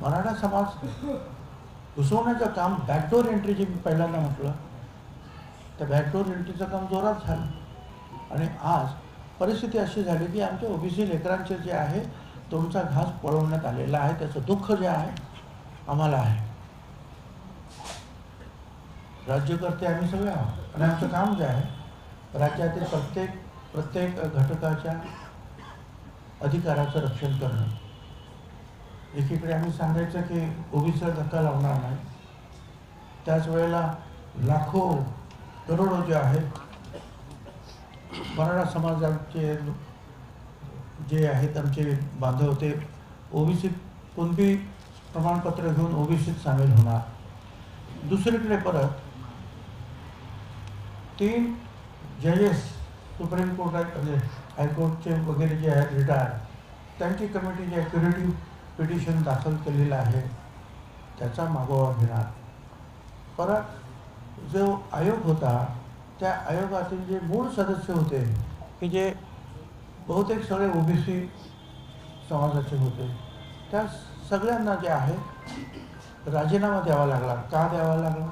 मराठा समाज घुसवण्याचं काम backdoor entry जे मी पहिल्यांदा म्हटलं त्या बॅकडोर एंट्रीचं काम जोरात झालं. आणि आज परिस्थिती अशी झाली की आमच्या ओबीसी लेकरांचे जे आहे तुमचा घास पळवण्यात आलेला आहे त्याचं दुःख जे आहे आम्हाला आहे. राज्यकर्ते आम्ही सगळे आहोत. आणि आमचं काम जे आहे राज्यातील प्रत्येक प्रत्येक घटकाच्या अधिकाराचं रक्षण करणं. एकीकडे आम्ही सांगायचं की ओबीसीला धक्का लावणार नाही. त्याच वेळेला लाखो करोडो जे आहेत मराठा समाजाचे जे आहेत आमचे बांधव ते ओबीसीत कोणती प्रमाणपत्र घेऊन ओबीसीत सामील होणार? दुसरीकडे परत तीन जजेस सुप्रीम कोर्टात हायकोर्टचे वगैरे जे आहेत रिटायर त्यांची कमिटी जे क्युरेटिव्ह पिटिशन दाखल केलेलं आहे त्याचा मागोवा घेणार. परत जो आयोग होता त्या आयोगातील जे मूळ सदस्य होते की जे बहुतेक सगळे ओबीसी समाजाचे होते त्या सगळ्यांना जे आहे राजीनामा द्यावा लागला. का द्यावा लागला?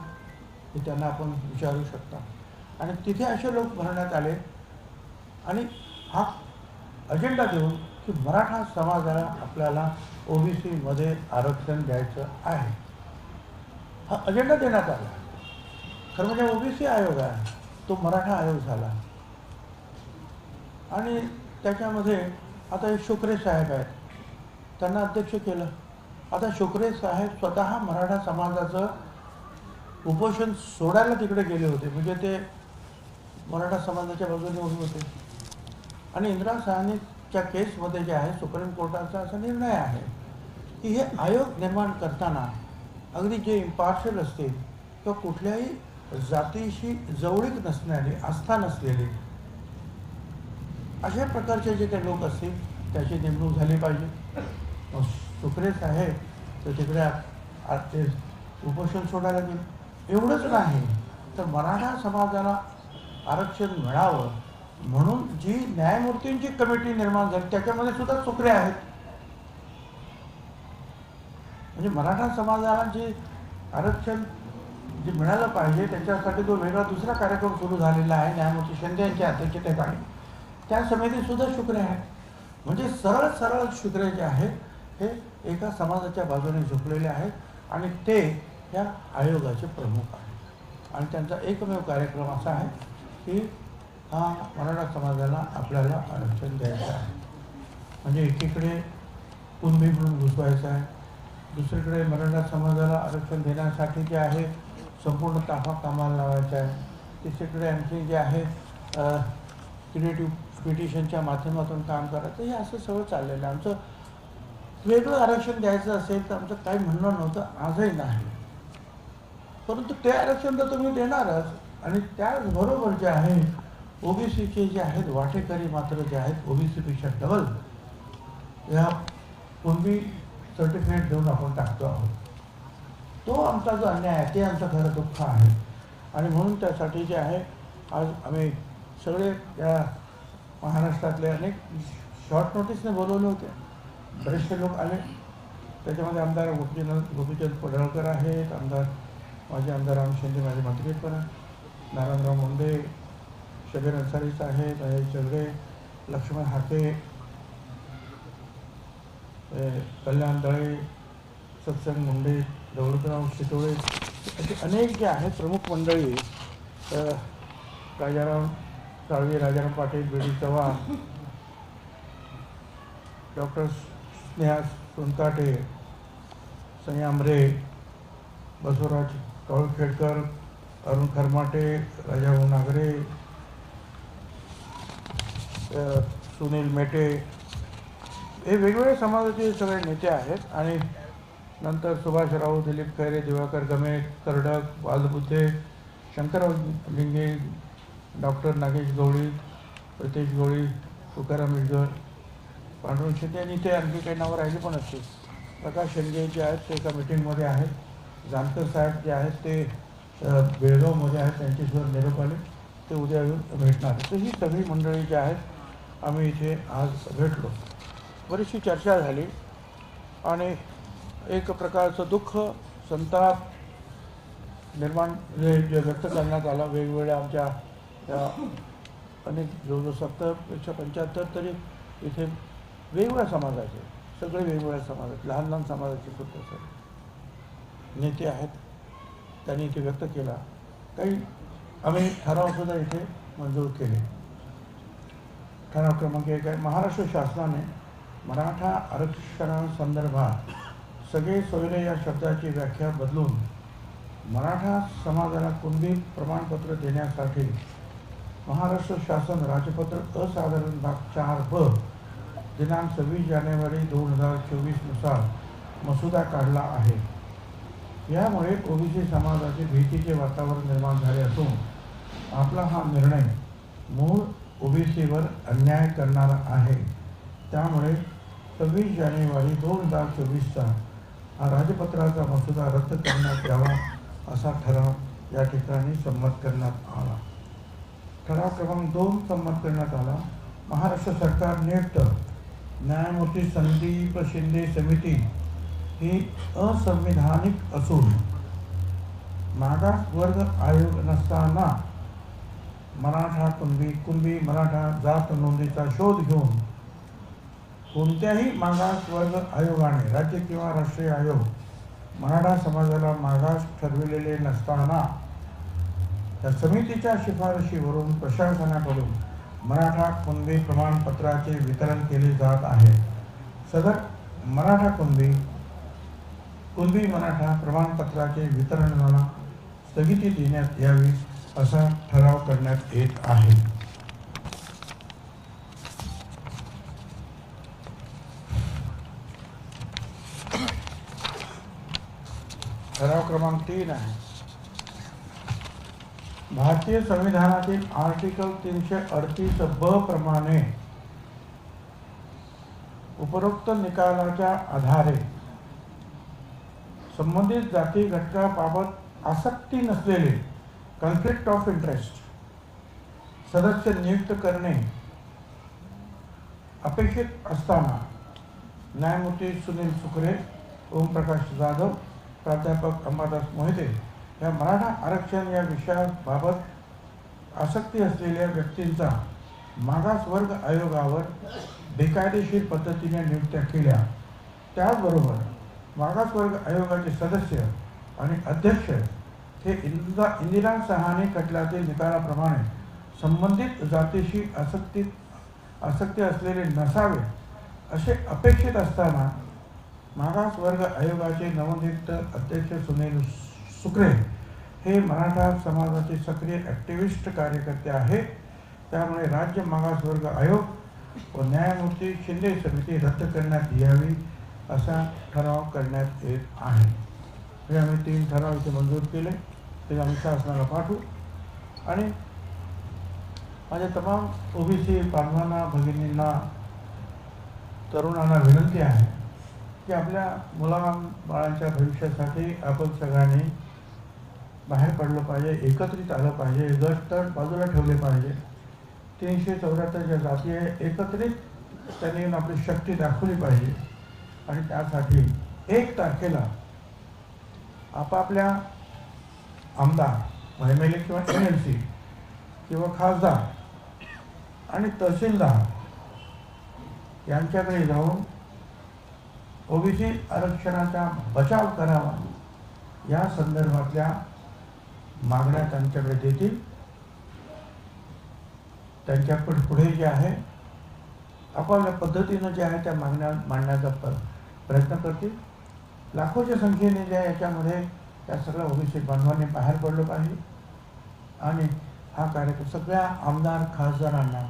हे त्यांना आपण विचारू शकता. आणि तिथे असे लोक भरण्यात आले. आणि हा अजेंडा देऊन की मराठा समाजाला आपल्याला ओबीसीमध्ये आरक्षण द्यायचं आहे. हा अजेंडा देण्यात आला. खरं म्हणजे ओबीसी आयोग आहे. तो मराठा आयोग झाला. आणि त्याच्यामध्ये आता हे शुक्रे साहेब आहेत. त्यांना अध्यक्ष केलं. आता शुक्रे साहेब स्वतः मराठा समाजाचं उपोषण सोडायला तिकडे गेले होते. म्हणजे ते मराठा समाजाच्या बाजूने उभे होते. आणि इंदिरा च्या केसमध्ये जे आहे सुप्रीम कोर्टाचा असा निर्णय आहे की हे आयोग निर्माण करताना अगदी जे इम्पार्शल असतील किंवा कुठल्याही जातीशी जवळीक नसणारे आस्था नसलेले अशा प्रकारचे जे काही लोक असतील त्याची नेमणूक झाली पाहिजे. मग आहे तर तिकडे आ- उपोषण सोडायला गेले. एवढंच नाही तर मराठा समाजाला आरक्षण मिळावं म्हणून जी न्यायमूर्तींची कमिटी निर्माण झाली त्याच्यामध्ये सुद्धा चुकरे आहेत. म्हणजे मराठा समाजाला जे आरक्षण जे मिळालं पाहिजे त्याच्यासाठी तो वेगळा दुसरा कार्यक्रम सुरू झालेला आहे न्यायमूर्ती शिंदे यांच्या अध्यक्षतेखाली. त्या समिती सुद्धा शुक्रे आहेत. म्हणजे सरळ सरळ शुक्रे जे आहेत हे एका समाजाच्या बाजूने झुकलेले आहेत आणि ते या आयोगाचे प्रमुख आहेत. आणि त्यांचा एकमेव कार्यक्रम असा आहे की हा मराठा समाजाला आपल्याला आरक्षण द्यायचं आहे. म्हणजे एकीकडे कुणबी म्हणून घुसवायचं आहे. दुसरीकडे मराठा समाजाला आरक्षण देण्यासाठी जे आहे संपूर्ण ताफा कामाला लावायचा आहे. तिसरीकडे आणखी जे आहे क्रिएटिव्ह पिटिशनच्या माध्यमातून काम करायचं हे असं सगळं चाललेलं आहे. आमचं वेगळं आरक्षण द्यायचं असेल तर आमचं काही म्हणणं नव्हतं आजही नाही. परंतु ते आरक्षण तर तुम्ही देणारच. आणि त्याचबरोबर जे आहे ओबीसीचे जे आहेत वाटेकरी मात्र जे आहेत ओबीसीपेक्षा डबल या पूर्वी सर्टिफिकेट देऊन आपण टाकतो आहोत. तो आमचा जो अन्याय आहे ते आमचं खरं दुःख आहे. आणि म्हणून त्यासाठी जे आहे आज आम्ही सगळे या महाराष्ट्रातले अनेक शॉर्ट नोटीसने बोलवले होते. बरेचसे लोक आले. त्याच्यामध्ये आमदार गोपीचंद गोपीचंद पडळकर आहेत आमदार माझे आमदार राम शिंदे माझे मंत्री पण आहेत. नारायणराव मुंडे शबीर अन्सारी साहेब महेश चंद्रे लक्ष्मण हाके कल्याण दळे सत्संग मुंडे दौलतराव शितोळे असे अनेक जे आहेत प्रमुख मंडळी Rajaram Salve Rajaram Patil B D Chavan doctor Sneha Sonkate Sanyamare Basavraj Kavalkhedkar Arun Kharmate Rajabhau Nagre Sunil Mete हे वेगवेगळे समाजाचे सगळे नेते आहेत आणि नंतर सुभाष राऊत दिलीप खैरे दिवाकर गमे कर्डक बालबुद्धे शंकरराव लिंगे डॉक्टर नागेश गवळी प्रितेश गवळी तुकाराम मिरजर पांडुरंग शिंदे आणि ते आणखी काही नावं राहिली पण असतील. प्रकाश शेंडगे जे आहेत ते एका मिटिंगमध्ये आहेत. जानकर साहेब जे आहेत ते बेळगावमध्ये आहेत त्यांच्यासोबत निरोप आले ते उद्या येऊन भेटणार तर ही सगळी मंडळी जी आहेत आम्ही इथे आज भेटलो. बरीचशी चर्चा झाली आणि एक प्रकारचं दुःख संताप निर्माण जे जे व्यक्त करण्यात आला. वेगवेगळ्या आमच्या अनेक जवळजवळ सत्तरपेक्षा पंच्याहत्तर तरी इथे वेगवेगळ्या समाजाचे सगळे वेगवेगळ्या समाजात लहान लहान समाजाचे सुद्धा सर नेते आहेत. त्यांनी इथे व्यक्त केला. काही आम्ही ठरावसुद्धा इथे मंजूर केले. ठराव क्रमांक एक आहे. महाराष्ट्र शासनाने मराठा आरक्षणासंदर्भात सगळे सोयरे या शब्दाची व्याख्या बदलून मराठा समाजाला कुणबी प्रमाणपत्र देण्यासाठी महाराष्ट्र शासन राजपत्र असाधारण भाग चार ब दिनांक सव्वीस जानेवारी दोन हजार चोवीसनुसार मसुदा काढला आहे. यामुळे ओबीसी समाजाचे भीतीचे वातावरण निर्माण झाले असून आपला हा निर्णय मूळ ओबीसीवर अन्याय करणारा आहे. त्यामुळे सव्वीस जानेवारी दोन हजार चोवीसचा हा राजपत्राचा मसुदा रद्द करण्यात यावा असा ठराव या ठिकाणी संमत करण्यात आला. ठराव क्रमांक दोन संमत करण्यात आला. महाराष्ट्र सरकार नियुक्त न्यायमूर्ती संदीप शिंदे समिती ही असंविधानिक असून मागास वर्ग आयोग नसताना मराठा कुणबी कुणबी मराठा जात नोंदीचा शोध घेऊन कोणत्याही मागास वर्ग आयोगाने राज्य किंवा राष्ट्रीय आयोग मराठा समाजाला मागास ठरविलेले नसताना त्या समितीच्या शिफारशीवरून प्रशासनाकडून मराठा कुणबी प्रमाणपत्राचे वितरण केले जात आहे. सदर मराठा कुणबी कुणबी मराठा प्रमाणपत्राचे वितरणाला स्थगिती देण्यात यावी. असा ठराव करण्यात येत आहे. ठराव क्रमांक तीन आहे. भारतीय संविधानातील आर्टिकल तीनशे अडतीस ब प्रमाणे उपरोक्त निकालाच्या आधारे संबंधित जाती घटकाबाबत आसक्ती नसलेले कॉन्फ्लिक्ट ऑफ इंटरेस्ट सदस्य नियुक्त करणे अपेक्षित असताना न्यायमूर्ती सुनील सुकरे ओमप्रकाश जाधव प्राध्यापक अंबादास मोहिते या मराठा आरक्षण या विषयाबाबत आसक्ती असलेल्या व्यक्तींचा मागास वर्ग आयोगावर बेकायदेशीर पद्धतीने नियुक्त्या केल्या. त्याचबरोबर मागास वर्ग आयोगाचे सदस्य आणि अध्यक्ष हे इंदिरा इंदिरा सहानी खटल्यातील निकालाप्रमाणे संबंधित जातीशी आसक्ती आसक्ती असलेले नसावे असे अपेक्षित असताना मागास वर्ग आयोगाचे नवनियुक्त अध्यक्ष सुनील सुक्रे हे मराठा समाजाचे सक्रिय ॲक्टिव्हिस्ट कार्यकर्ते आहेत. त्यामुळे राज्य मागासवर्ग आयोग व न्यायमूर्ती शिंदे समिती रद्द करण्यात यावी असा ठराव करण्यात येत आहे. हे आम्ही तीन ठराव इथे मंजूर केले ते आम्ही शासनाला पाठवू. आणि माझ्या तमाम ओबीसी बांधवांना भगिनींना तरुणांना विनंती आहे की आपल्या मुला बाळांच्या भविष्यासाठी आपण सगळ्यांनी बाहेर पडलं पाहिजे एकत्रित आलं पाहिजे गट तट बाजूला ठेवले पाहिजे. तीनशे चौऱ्याहत्तर ज्या जाती आहे एकत्रित त्यांनी आपली शक्ती दाखवली पाहिजे. आणि त्यासाठी एक तारखेला आपापल्या आमदार एम एल ए किंवा एम एल सी किंवा खासदार आणि तहसीलदार यांच्याकडे जाऊन ओबीसी आरक्षणाचा बचाव करावा या संदर्भातल्या मागण्या त्यांच्याकडे देतील. त्यांच्या पुढ- पुढे जे आहे आपापल्या पद्धतीनं जे आहे त्या मागण्या मांडण्याचा प्रयत्न करतील. लाखोच्या संख्येने ज्या याच्यामध्ये त्या सगळ्या ओबीसी बांधवांनी बाहेर पडलं पाहिजे. आणि हा कार्यक्रम सगळ्या आमदार खासदारांना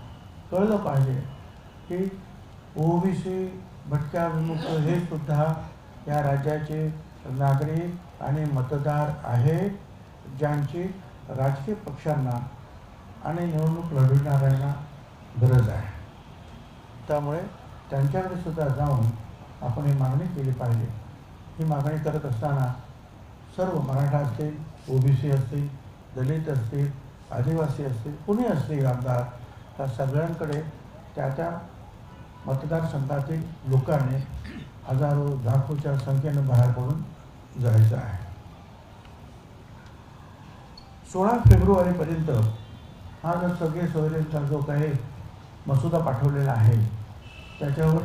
कळलं पाहिजे की ओबीसी भटक्या विमुक्त हे सुद्धा या राज्याचे नागरिक आणि मतदार आहेत ज्यांची राजकीय पक्षांना आणि निवडणूक लढविणाऱ्यांना गरज आहे. त्यामुळे त्यांच्याकडे सुद्धा जाऊन आपण ही मागणी केली पाहिजे. ही मागणी करत असताना सर्व मराठा असतील ओबीसी असतील दलित असतील आदिवासी असतील कुणी असतील आमदार त्या सगळ्यांकडे त्या त्या मतदारसंघातील लोकांनी हजारो लाखोच्या संख्येनं बाहेर पडून जायचं आहे. सोळा फेब्रुवारीपर्यंत हा जो सगळे सोयरेंचा जो काही मसुदा पाठवलेला आहे त्याच्यावर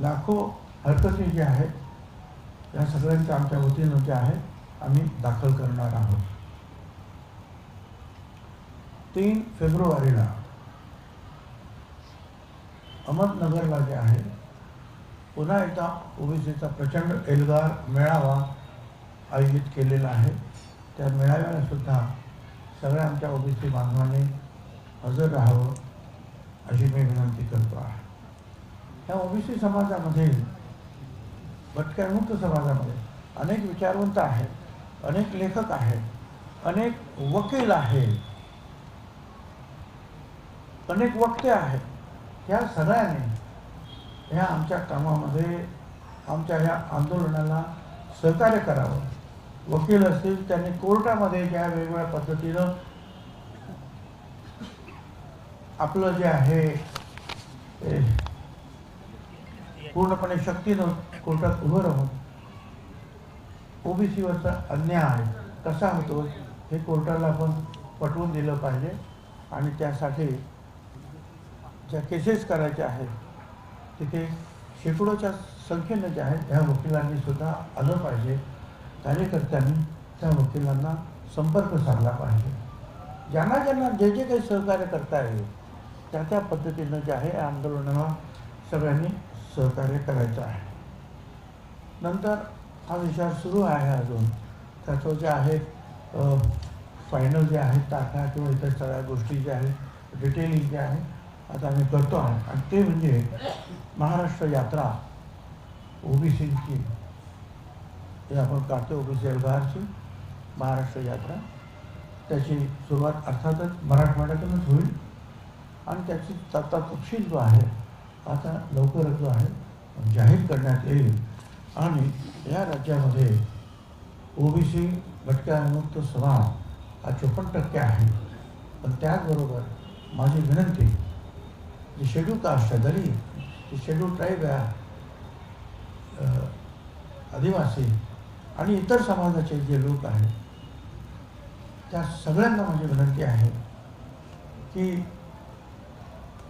लाखो हरकती जे आहेत या सगळ्यांच्या आमच्या वतीनं जे आहे आम्ही दाखल करणार आहोत. तीन फेब्रुवारीला अहमदनगरला जे आहे पुन्हा एकदा ओबीसीचा प्रचंड एल्गार मेळावा आयोजित केलेला आहे. त्या मेळाव्याला सुद्धा सगळ्या आमच्या ओबीसी बांधवांनी हजर राहावं अशी मी विनंती करतो आहे. ह्या ओबीसी समाजामध्ये भटक्यामुक्त समाजामध्ये अनेक विचारवंत आहेत अनेक लेखक आहेत अनेक वकील आहेत अनेक वक्ते आहेत. या सगळ्यांनी ह्या आमच्या कामामध्ये आमच्या ह्या आंदोलनाला सहकार्य करावं. वकील असतील त्यांनी कोर्टामध्ये ज्या वेगवेगळ्या पद्धतीनं आपलं जे आहे पूर्णपणे शक्तीनं कोर्टात उभं राहून ओबीसीवरचा अन्याय कसा होतो हे कोर्टाला आपण पटवून दिलं पाहिजे आणि त्यासाठी ज्या केसेस करायच्या आहेत तिथे शेकडोच्या संख्येनं जे आहेत ह्या वकिलांनी सुद्धा आलं पाहिजे. कार्यकर्त्यांनी त्या वकिलांना संपर्क साधला पाहिजे. ज्यांना ज्यांना जे जे काही सहकार्य करता येईल त्या त्या पद्धतीनं जे आहे या आंदोलनाला सगळ्यांनी सहकार्य करायचं आहे. नंतर हा विचार सुरू आहे अजून. त्याचं जे आहे फायनल जे आहे तारखा किंवा इतर सगळ्या गोष्टी ज्या आहेत डिटेलिंग जे आहे आता आम्ही करतो आहे. आणि ते म्हणजे महाराष्ट्र यात्रा ओबीसीची. हे आपण काढतो ओबीसी एल्गारची महाराष्ट्र यात्रा. त्याची सुरुवात अर्थातच मराठवाड्यातूनच होईल. आणि त्याची तत्ता तपशील जो आहे आता लवकरच जो आहे जाहीर करण्यात येईल. आणि या राज्यामध्ये ओबीसी भटक्यामुक्त समाज हा चोपन्न टक्के आहे. पण त्याचबरोबर माझी विनंती जी शेड्यूल कास्ट आहे दलित जी शेड्यूल ट्राईब आहे आदिवासी आणि इतर समाजाचे जे लोक आहेत त्या सगळ्यांना माझी विनंती आहे की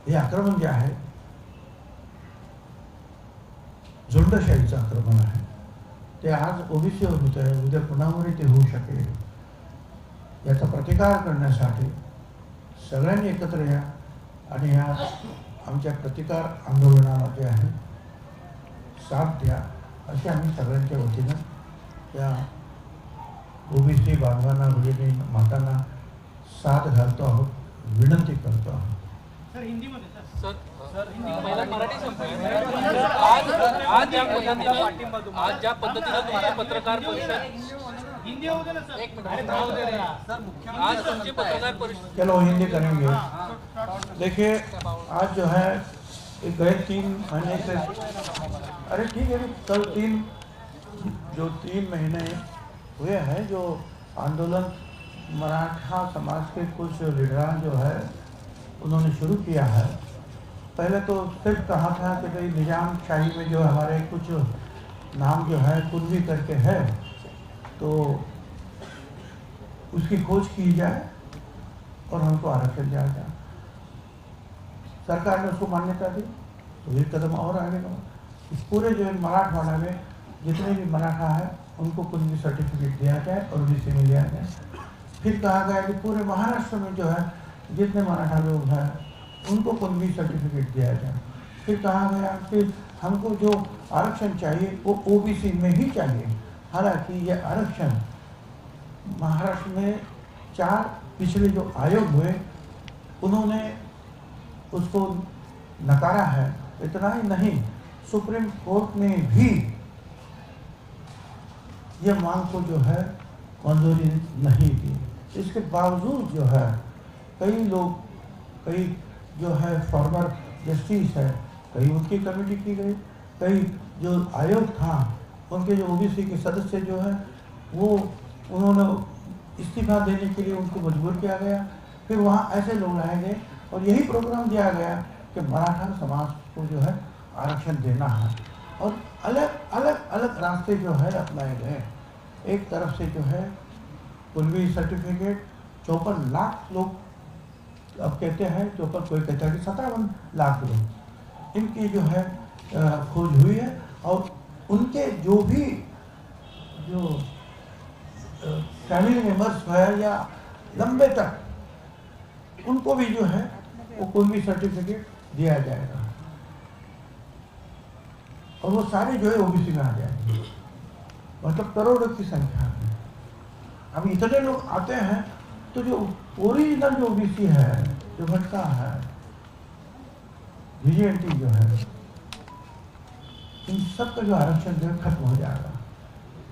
हे आक्रमण जे आहे झुंडशाहीचं आक्रमण आहे. ते आज ओबीसीवर होत आहे उद्या पुन्हावरही ते होऊ शकेल. याचा प्रतिकार करण्यासाठी सगळ्यांनी एकत्र या आणि ह्या आमच्या प्रतिकार आंदोलनाला जे आहे. साथ द्या अशी आम्ही सगळ्यांच्या वतीनं त्या ओबीसी बांधवांना भगिनी मातांना साथ घालतो आहोत विनंती करतो आहोत. आज आज ज्या पद्धतीनं तुमची पत्रकार परिषद एक मिनिट. राहू दे रे. आज तुमची पत्रकार परिषद चलो हिंदी करेंगे। देखिए आज जो है गए तीन महीने से अरे ठीक है कल तीन जो तीन महीने हुए हैं जो आंदोलन मराठा समाज के कुछ लीडरान जो है उन्होंने शुरू किया है। पहले तो सिर्फ़ कहा था कि भाई निज़ाम शाही में जो हमारे कुछ नाम जो है कुर्वी करके है तो उसकी खोज की जाए और हमको आरक्षण दिया जाए। सरकार ने उसको मान्यता दी तो एक कदम और आगे बढ़ा। इस पूरे जो है मराठवाड़ा में जितने भी मराठा है, उनको कुछ सर्टिफिकेट दिया जाए और उसी में लिया जाए। फिर कहा गया कि पूरे महाराष्ट्र में जो है जितने मराठा लोग हैं, उनको कुंभी सर्टिफिकेट दिया जाए। फिर कहा गया कि हमको जो आरक्षण चाहिए, वो ओबीसी में ही चाहिए। हालाँकि ये आरक्षण महाराष्ट्र में चार पिछले जो आयोग हुए, उन्होंने उसको नकारा है। इतना ही नहीं, सुप्रीम कोर्ट ने भी ये मांग को जो है मंजूरी नहीं दी। इसके बावजूद जो है कई लोग, कई जो है फॉर्मर जस्टिस है, कई उनकी कमेटी की गई, कई जो आयोग था, उनके जो ओबीसी के सदस्य जो है, वो, उन्होंने इस्तीफा देने के लिए उनको मजबूर किया गया। फिर वहाँ ऐसे लोग लाए गए और यही प्रोग्राम दिया गया कि मराठा समाज को जो है आरक्षण देना है। और अलग अलग अलग रास्ते जो है अपनाए गए। एक तरफ़ से जो है कुलवी सर्टिफिकेट चौपन लाख लोग अब कहते हैं चौपन कोई कहता है कि सत्तावन लाख लोग इनकी जो है खोज हुई है और उनके जो भी, जो फैमिली मेंबर्स है या लंबे तक, उनको भी जो है, वो कुलवी सर्टिफिकेट दिया जाएगा। और वो सारे जो है ओबीसी में आ जाएँगे। मतलब करोड़ों की संख्या में। अब इतने लोग आते हैं तो जो ओरिजिनल जो ओबीसी है, जो भटका है विजेएनटी जो है, इन सब का जो आरक्षण जो खत्म हो जाएगा।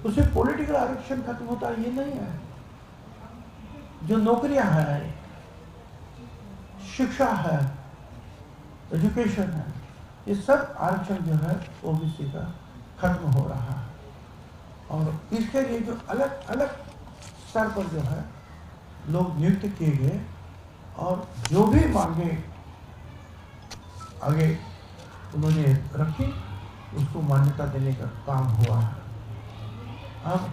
उससे पॉलिटिकल आरक्षण खत्म होता ये नहीं है। जो नौकरियाँ हैं, शिक्षा है एजुकेशन है, ये सब आरक्षण जो है ओबीसी का खत्म हो रहा है। और इसके लिए जो अलग अलग स्तर पर जो है लोग नियुक्त किए गए और जो भी मांगे आगे उन्होंने रखी उसको मान्यता देने का काम हुआ है। अब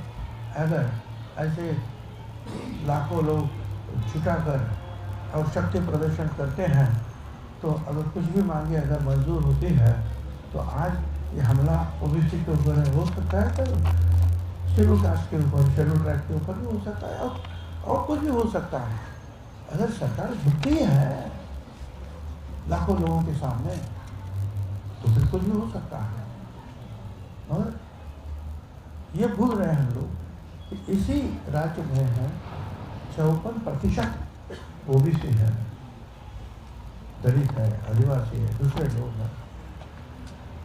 अगर ऐसे लाखों लोग छुटा कर और शक्ति प्रदर्शन करते हैं तो अगर कुछ भी मांगे अगर मंजूर होती है तो आज ये हमला ओबीसी के ऊपर हो सकता है तो शेड्यूल कास्ट के ऊपर शेड्यूल ट्राइब के ऊपर भी हो सकता है। और, और कुछ भी हो सकता है। अगर सरकार झुकती है लाखों लोगों के सामने तो फिर कुछ भी हो सकता है। और ये भूल रहे हैं हम लोग इसी राज्य में है, चौपन प्रतिशत ओबीसी है, दलित है, आदिवासी है, दूसरे लोग हैं।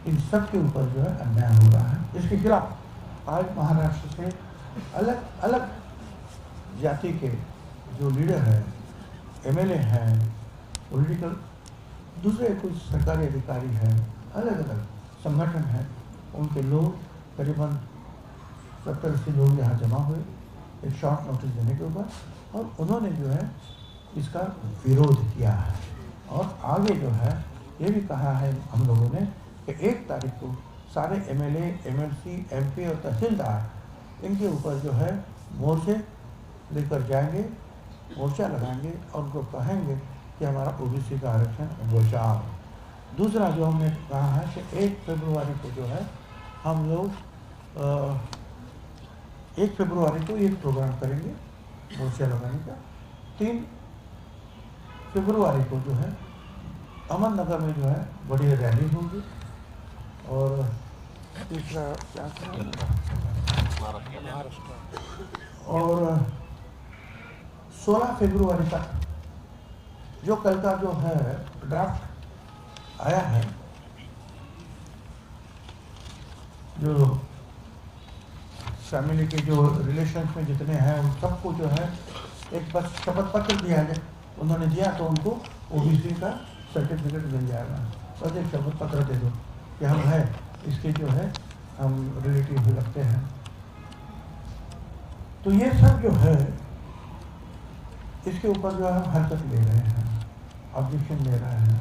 इन सब के ऊपर जो है अन्याय हो रहा है। इसके खिलाफ आज महाराष्ट्र से अलग अलग जाति के जो लीडर हैं एमएलए हैं पॉलिटिकल दूसरे कुछ सरकारी अधिकारी हैं अलग अलग संगठन हैं उनके लोग करीबन सत्तर अस्सी लोग यहाँ जमा हुए एक शॉर्ट नोटिस देने के ऊपर और उन्होंने जो है इसका विरोध किया है। और आगे जो है ये भी कहा है हम लोगों ने कि एक तारीख को सारे एमएलए, एमएलसी, एमपी और तहसीलदार इनके ऊपर जो है मोर्चे लेकर जाएँगे मोर्चा लगाएँगे और उनको कहेंगे कि हमारा ओ ओबीसी का आरक्षण बचाओ दूसरा जो हमने कहा है कि एक फरवरी को जो है हम लोग एक फरवरी को एक प्रोग्राम करेंगे मोर्चा लगाने का। तीन फरवरी को जो है अमन नगर में जो है बड़ी रैली होगी और तीसरा क्या? और सोलह फरवरी तक जो कल का जो है ड्राफ्ट आया है, जो फैमिली के जो रिलेशन में जितने हैं, उन सबको जो है एक बस शपथ पत्र दिया है, उन्होंने दिया तो उनको ओबीसी का सर्टिफिकेट मिल जाएगा। बस एक शपथ पत्र दे दो कि हम है, इसके जो है हम रिलेटिव लगते हैं। तो ये सब जो है इसके ऊपर जो है हम हरकत ले रहे हैं ऑब्जेक्शन ले रहे हैं।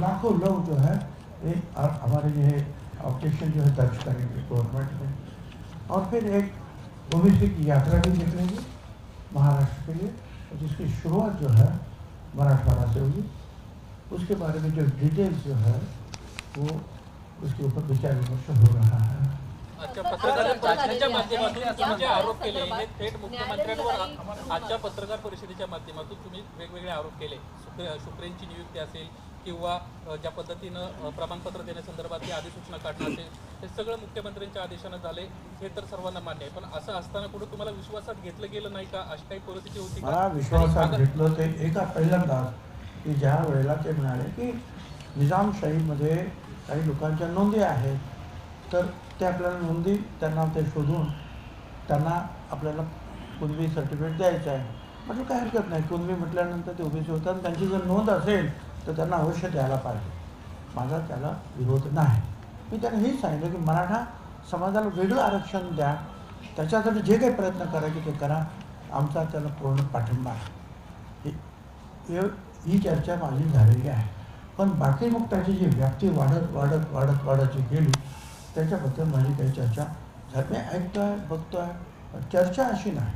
लाखों लोग जो है, एक हमारे ये ऑब्जेक्शन जो है, दर्ज करेंगे गवर्नमेंट में। और फिर एक ओबीसी की यात्रा भी निकलेगी महाराष्ट्र के लिए जिसकी शुरुआत जो है, मराठवाड़ा से होगी उसके बारे में जो डिटेल्स जो है, वो उसके ऊपर विचार विमर्श हो रहा है। आजच्या पत्रकार परिषदेच्या माध्यमातून तुम्ही जे आरोप केले हे थेट मुख्यमंत्र्यांवर आजच्या पत्रकार परिषदेच्या माध्यमातून तुम्ही वेगवेगळे आरोप केले. शुक्रे- शुक्रेंची नियुक्ती असेल किंवा ज्या पद्धतीनं प्रमाणपत्र देण्यासंदर्भातली अधिसूचना काढणं असेल हे सगळं मुख्यमंत्र्यांच्या आदेशानं झाले हे तर सर्वांना मान्य आहे. पण असं असताना कुठं तुम्हाला विश्वासात घेतलं गेलं नाही का? अशी काही परिस्थिती होती का? मला विश्वासात घेतलं ते एका पहिल्यांदाच की ज्या वेळेला ते म्हणाले की निजामशाहीमध्ये काही लोकांच्या नोंदी आहेत तर ते आपल्याला नोंदी त्यांना ते शोधून त्यांना आपल्याला कुणबी सर्टिफिकेट द्यायचं आहे. म्हटलं काय हरकत नाही. कुणबी म्हटल्यानंतर ते ओबीसी होतात. त्यांची जर नोंद असेल तर त्यांना अवश्य द्यायला पाहिजे. माझा त्याला विरोध नाही. मी त्यांना हेच सांगितलं की मराठा समाजाला वेगळं आरक्षण द्या. त्याच्यासाठी जे काही प्रयत्न करायचे ते करा. आमचा त्याला पूर्ण पाठिंबा आहे. ही चर्चा माझी झालेली आहे. पण बाकी मग त्याची जी व्याप्ती वाढत वाढत वाढत वाढत जी गेली त्याच्याबद्दल माझी काही चर्चा झाली मी ऐकतोय बघतोय चर्चा अशी नाही.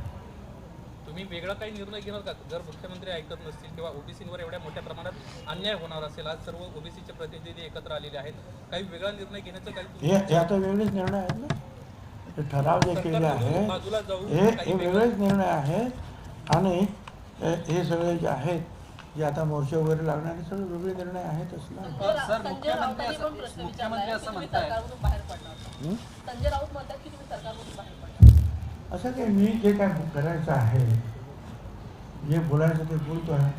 तुम्ही वेगळा काही निर्णय घेणार का? जर मुख्यमंत्री ऐकत नसतील किंवा ओबीसीवर एवढ्या मोठ्या प्रमाणात अन्याय होणार असेल आज सर्व ओबीसीचे प्रतिनिधी एकत्र आलेले आहेत. काही वेगळा निर्णय घेण्याचं काही हे आता वेगळेच निर्णय आहेत ना? ते ठराव जे केले आहे हे वेगळेच निर्णय आहेत. आणि हे सगळे जे आहेत जे आता मोर्चे वगैरे लागणारे सगळे वेगळे निर्णय आहेतच ना राऊतांनी असं- असं हं? काही मी जे काय करायचं आहे जे बोलायचं ते बोलतो आहे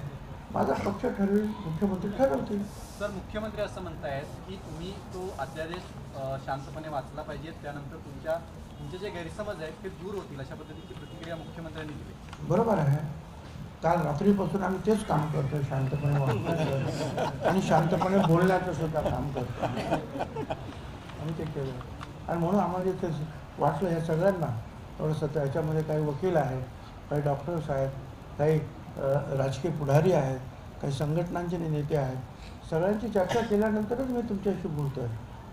माझा पक्ष ठरवेल मुख्यमंत्री ठरवतील. सर मुख्यमंत्री असं म्हणतायत की तुम्ही तो अध्यादेश शांतपणे वाचला पाहिजे त्यानंतर तुमच्या तुमचे जे गैरसमज आहेत ते दूर होतील अशा पद्धतीची प्रतिक्रिया मुख्यमंत्र्यांनी दिली. बरोबर आहे. काल रात्रीपासून आम्ही तेच काम करतोय शांतपणे आणि शांतपणे बोलण्याचं सुद्धा काम करतो आम्ही ते केलं. आणि म्हणून आम्हाला ते वाटलं ह्या सगळ्यांना थोडंसं त्याच्यामध्ये काही वकील आहेत काही डॉक्टर्स आहेत काही राजकीय पुढारी आहेत काही संघटनांचे नेते आहेत. सगळ्यांची चर्चा केल्यानंतरच मी तुमच्याशी बोलतोय.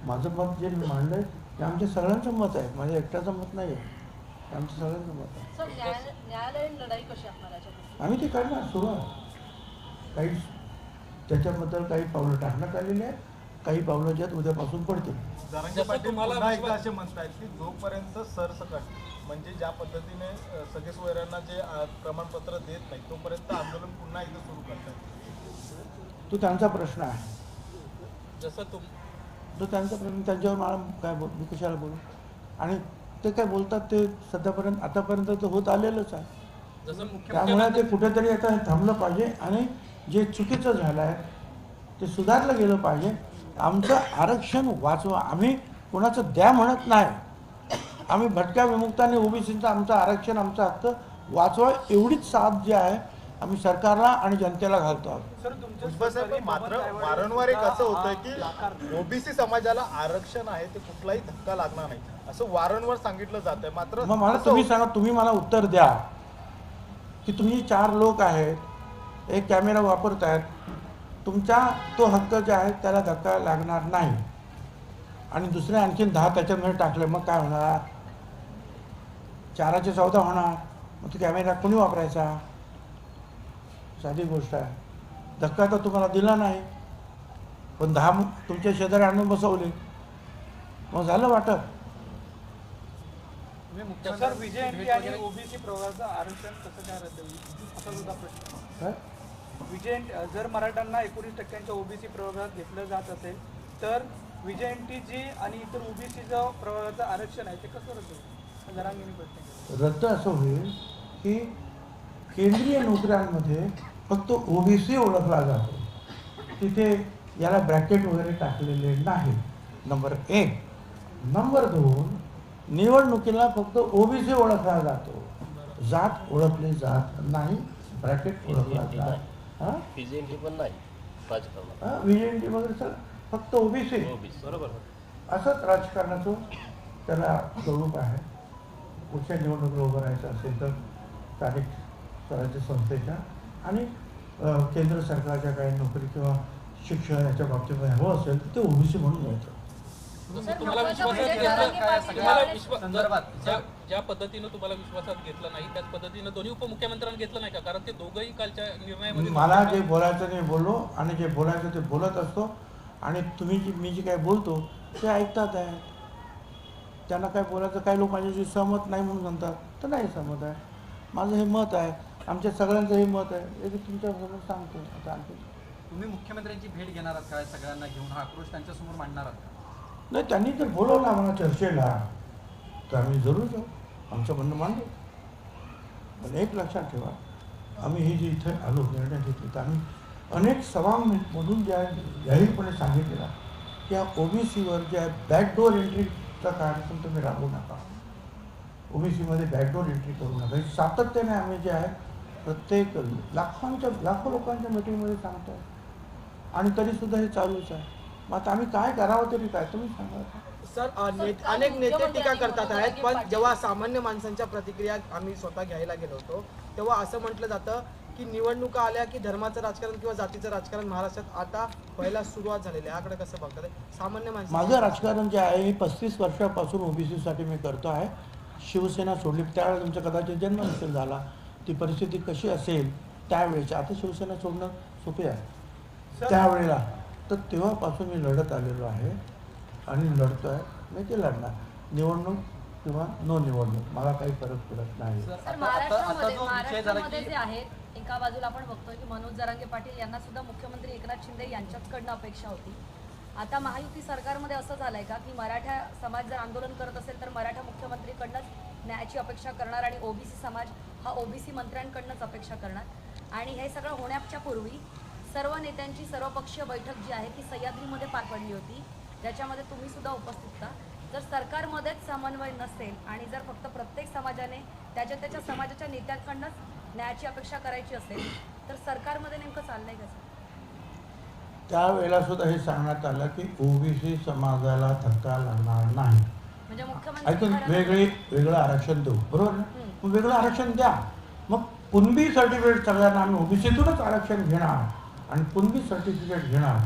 माझं मत जे मी मांडलं आहे ते आमच्या सगळ्यांचं मत आहे. माझ्या एकट्याचं मत नाही आहे आमचं सगळ्यांचं मत आहे. सर आम्ही ते करणार सुरुवात काही त्याच्याबद्दल काही पावलं टाकण्यात आलेली आहेत काही पावलं ज्यात उद्यापासून पडतील. तुम्हाला एकदा असे म्हणतायत की जोपर्यंत सरसकट म्हणजे ज्या पद्धतीने अ, सगळे सोयऱ्यांना जे प्रमाणपत्र देत नाही तोपर्यंत आंदोलन पुन्हा एकदा सुरू करतात तो त्यांचा प्रश्न आहे. जसं तुम तो त्यांचा प्रश्न त्यांच्यावर मला काय बोल मी कशाला बोलू? आणि ते काय बोलतात ते सध्यापर्यंत आतापर्यंत तर होत आलेलंच आहे. त्यामुळे ते कुठेतरी आता हे थांबलं पाहिजे आणि जे चुकीचं झालं आहे ते सुधारलं गेलं पाहिजे. आमचं आरक्षण वाचवा. आम्ही कोणाचं द्या म्हणत नाही. आम्ही भटक्या विमुक्तांनी ओबीसीचं आमचं आरक्षण आमचा हक्क वाचवा एवढीच साथ जी आहे आम्ही सरकारला आणि जनतेला घालतो आहोत. मात्र वारंवार एक असं होतंय की ओबीसी समाजाला आरक्षण आहे ते कुठलाही धक्का लागणार नाही. असं वारंवार सांगितलं जात आहे मात्र मग मला तुम्ही होत- सांगा तुम्ही मला उत्तर द्या. की तुम्ही चार लोक आहेत एक कॅमेरा वापरतायत तुमचा तो हक्क जे आहे त्याला धक्का लागणार नाही. आणि दुसरे आणखीन दहा त्याच्यामध्ये टाकले मग काय होणार? चाराचे चौदा होणार मग तो कॅमेरा कोणी वापरायचा? साधी गोष्ट आहे. धक्का तर तुम्हाला दिला नाही पण दहा तुमच्या शेजारी आणून बसवले. मग झालं वाटप. सर मुख्यमंत्री विजय भेट एनटी आणि ओबीसी प्रवर्गाचं आरक्षण कसं काय रद्द होईल? असा सुद्धा प्रश्न. विजय जर मराठ्यांना एकोणीस टक्क्यांच्या ओबीसी प्रवर्गात घेतलं जात असेल तर विजय एनटी जी आणि इतर ओबीसीचं प्रवर्गाचं आरक्षण आहे ते कसं रद्द होईल? जरांगीने प्रश्न. रद्द असं होईल की केंद्रीय नोकऱ्यांमध्ये फक्त ओबीसी ओळखला जातो. तिथे याला ब्रॅकेट वगैरे टाकलेले नाही. नंबर एक. नंबर दोन निवडणुकीला फक्त ओबीसी ओळखला जातो. जात ओळखली जात नाही ब्रॅकेट ओळखला जात. हां? पण नाही हां? वगैरे सर फक्त ओबीसी. बरोबर. असंच राजकारणाचं त्याला स्वरूप आहे. पुढच्या निवडणुकीला उभं राहायचं असेल तर स्थानिक स्वराज्य संस्थेच्या आणि केंद्र सरकारच्या काही नोकरी किंवा शिक्षण याच्या बाबतीमध्ये हवं असेल तर ते ओबीसी म्हणून मिळतं तुम्हाला विश्वासात घेतलं तुम्हाला विश्वास ज्या ज्या पद्धतीनं तुम्हाला विश्वासात घेतलं नाही त्याच पद्धतीनं दोन्ही उपमुख्यमंत्र्यांनी घेतलं नाही का? कारण ते दोघंही कालच्या निर्णयामध्ये मला जे बोलायचं ते बोललो आणि जे बोलायचं ते बोलत असतो. आणि तुम्ही जी मी जे काही बोलतो ते ऐकतात आहे. त्यांना काय बोलायचं काही लोक माझ्याशी सहमत नाही म्हणून म्हणतात. तर नाही सहमत आहे. माझं हे मत आहे. आमच्या सगळ्यांचं हे मत आहे. हे मी तुमच्यासमोर सांगतो. आता आणखी तुम्ही मुख्यमंत्र्यांची भेट घेणार आहात काय सगळ्यांना घेऊन हा आक्रोश त्यांच्यासमोर मांडणार आहात का? नाही त्यांनी जर बोलवलं आम्हाला चर्चेला. तर आम्ही जरूर जाऊ. आमचं म्हणणं मांडू. पण एक लक्षात ठेवा आम्ही हे जे इथे आलो निर्णय घेतली तर आम्ही अनेक सभामधून ज्या जाहीरपणे सांगितलेला की या ओबीसीवर ज्या बॅकडोर एंट्रीचा कार्यक्रम तुम्ही राबवू नका. ओबीसीमध्ये बॅकडोर एंट्री करू नका. म्हणजे सातत्याने आम्ही जे आहे प्रत्येक लाखांच्या लाखो लोकांच्या मिटिंगमध्ये सांगतो आणि तरीसुद्धा हे चालूच आहे. मग आता आम्ही काय करावं तरी काय? तुम्ही सांगा. सर अ, नेत- अनेक नेते टीका करतात आहेत पण जेव्हा सामान्य माणसांच्या प्रतिक्रिया आम्ही स्वतः घ्यायला गेलो होतो तेव्हा असं म्हटलं जातं की निवडणुका आल्या की धर्माचं राजकारण किंवा जातीचं राजकारण महाराष्ट्रात आता व्हायला सुरुवात झालेली आहे. याकडे कसं बघतात? सामान्य माणसं माझं राजकारण जे आहे हे पस्तीस वर्षापासून ओबीसीसाठी मी करतो आहे. शिवसेना सोडली त्यावेळेस तुमचा कदाचित जन्म नसेल झाला. ती परिस्थिती कशी असेल त्यावेळेची आता शिवसेना सोडणं सोपे आहे. त्यावेळेला तर तेव्हापासून मी लढत आलेलो आहे आणि लढतो आहे मी ते लढणार. निवडणूक किंवा नो निवडणूक मला काही फरक पडत नाही. एका बाजूला आपण बघतोय की मनोज जरांगे पाटील यांना सुद्धा मुख्यमंत्री एकनाथ शिंदे यांच्याचकडनं अपेक्षा होती. आता महायुती सरकारमध्ये असं झालंय का की मराठा समाज जर आंदोलन करत असेल तर मराठा मुख्यमंत्रीकडनंच न्यायाची अपेक्षा करणार आणि ओबीसी समाज हा ओबीसी मंत्र्यांकडनंच अपेक्षा करणार. आणि हे सगळं होण्याच्या पूर्वी सर्व नेत्यांची सर्वपक्षीय बैठक जी आहे ती सह्याद्रीमध्ये पार पडली होती. ज्याच्यामध्ये तुम्ही सुद्धा उपस्थित होता. जर सरकारमध्येच समन्वय नसेल आणि जर फक्त प्रत्येक समाजाने त्याच्या त्याच्या समाजाच्या नेत्यांकडनंच न्यायाची अपेक्षा करायची असेल तर सरकारमध्ये नेमकं चाललंय कसं त्यावेळेला सुद्धा हे सांगण्यात आलं की ओबीसी समाजाला धक्का लागणार नाही. म्हणजे मुख्यमंत्री ऐकून खरं- वेगळे वेगळं आरक्षण देऊ बरोबर ना? वेगळं आरक्षण द्या. मग कुणबी सर्टिफिकेट सगळ्यांना आम्ही ओबीसीतूनच आरक्षण घेणार. आणि कुणबी सर्टिफिकेट घेणार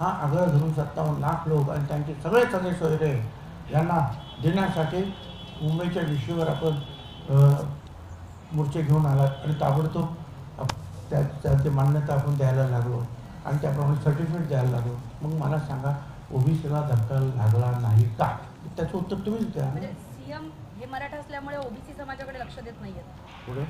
हा आग्रह धरून सत्तावन्न लाख लोक आणि त्यांचे सगळे सदस्य वगैरे यांना देण्यासाठी मुंबईच्या विषयावर आपण मोर्चे घेऊन आलात आणि ताबडतोब त्या त्याची मान्यता आपण द्यायला लागलो आणि त्याप्रमाणे सर्टिफिकेट द्यायला लागलो. मग मला सांगा ओबीसीला धक्का लागला नाही का? त्याचं उत्तर तुम्हीच द्या. म्हणजे सीएम हे मराठा असल्यामुळे ओबीसी समाजाकडे लक्ष देत नाहीयेत पुढे?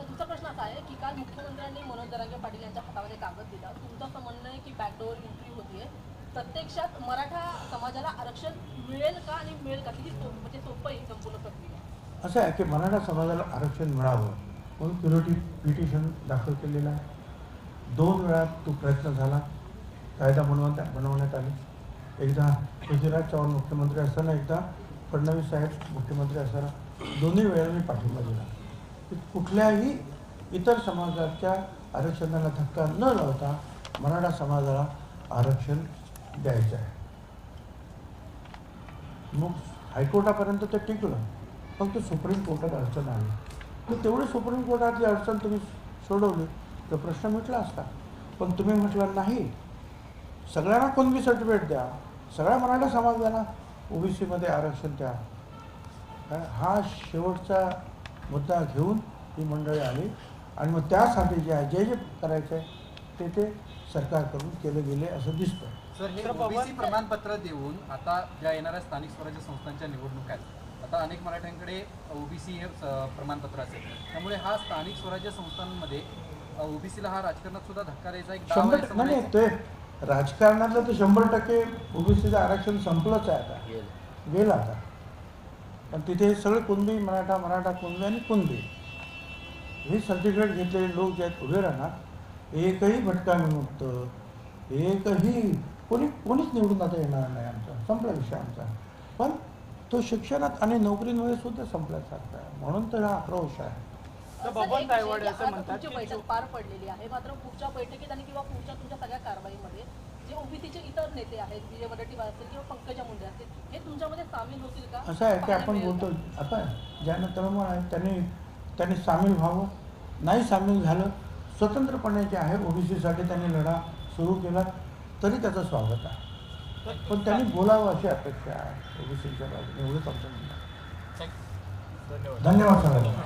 तर तुमचा प्रश्न असा आहे की काल मुख्यमंत्र्यांनी मनोज दरांगे पाटील यांच्या हातामध्ये कागद दिला. तुमचं असं म्हणणं आहे की बॅकडोअर एंट्री होतीये. प्रत्यक्षात मराठा समाजाला आरक्षण मिळेल का आणि मिळेल का? किती म्हणजे सोपं आहे संपूर्ण प्रक्रिया. असं आहे की मराठा समाजाला आरक्षण मिळावं म्हणून पिरोटी पिटिशन दाखल केलेलं आहे. दोन वेळा तो प्रयत्न झाला. कायदा बनवता बनवण्यात आले. एकदा पृथ्वीराज चव्हाण मुख्यमंत्री असताना एकदा फडणवीस साहेब मुख्यमंत्री असताना. दोन्ही वेळेला मी पाठिंबा दिला. कुठल्याही इतर समाजाच्या आरक्षणाला धक्का न लावता मराठा समाजाला आरक्षण द्यायचं आहे. मग हायकोर्टापर्यंत ते टिकलं. फक्त सुप्रीम कोर्टात अडचण आली. तर तेवढी सुप्रीम कोर्टातली अडचण तुम्ही सोडवली तर प्रश्न मिटला असता. पण तुम्ही म्हटलं नाही सगळ्यांना कोणबी सर्टिफिकेट द्या. सगळ्या मराठा समाजाला ओबीसीमध्ये आरक्षण द्या. हा शेवटचा मुद्दा घेऊन ही मंडळी आली. आणि मग त्यासाठी जे आहे जे जे करायचं आहे ते ते सरकारकडून केले गेले असं दिसतं सर हे ओबीसी प्रमाणपत्र देऊन आता ज्या येणाऱ्या स्थानिक स्वराज्य संस्थांच्या निवडणुका आहेत आता अनेक मराठ्यांकडे ओबीसी हे स- प्रमाणपत्र असेल. त्यामुळे हा स्थानिक स्वराज्य संस्थांमध्ये ओबीसीला हा राजकारणात सुद्धा धक्का द्यायचा एक शंभर नाही. ते राजकारणातलं तर शंभर टक्के ओबीसीचं आरक्षण संपलंच आहे आता. गेलं आता. पण तिथे सगळे कुणबी मराठा मराठा कुणबी आणि कुणबी. हे सर्टिफिकेट घेतलेले लोक जे आहेत उभे राहणार एकही भटका विमुक्त एकही कोणी कोणीच निवडून आता येणार नाही आमचा संपला विषय आमचा. पण तो शिक्षणात आणि नोकरीमुळे सुद्धा संपल्यासारखा आहे. म्हणून तर हा आक्रोश आहे. बैठक पार पडलेली आहे. मात्र पुढच्या बैठकीत आणि किंवा पुढच्या तुमच्या सगळ्या कारवाईमध्ये ओबीसीचे इतर नेते आहेत विजय वडेट्टीवार असतील किंवा पंकजा मुंडे असतील हे तुमच्यामध्ये सामील होतील का? असं आहे की आपण? बोलतो आता ज्यांना तळमळ आहे त्यांनी त्यांनी सामील व्हावं. नाही सामील झालं स्वतंत्रपणे जे आहे ओबीसीसाठी त्यांनी लढा सुरू केला तरी त्याचं स्वागत आहे. पण त्यांनी बोलावं अशी अपेक्षा आहे ओबीसीच्या बाजूने एवढंच आमचं म्हणणं धन्यवाद सगळ्यांना.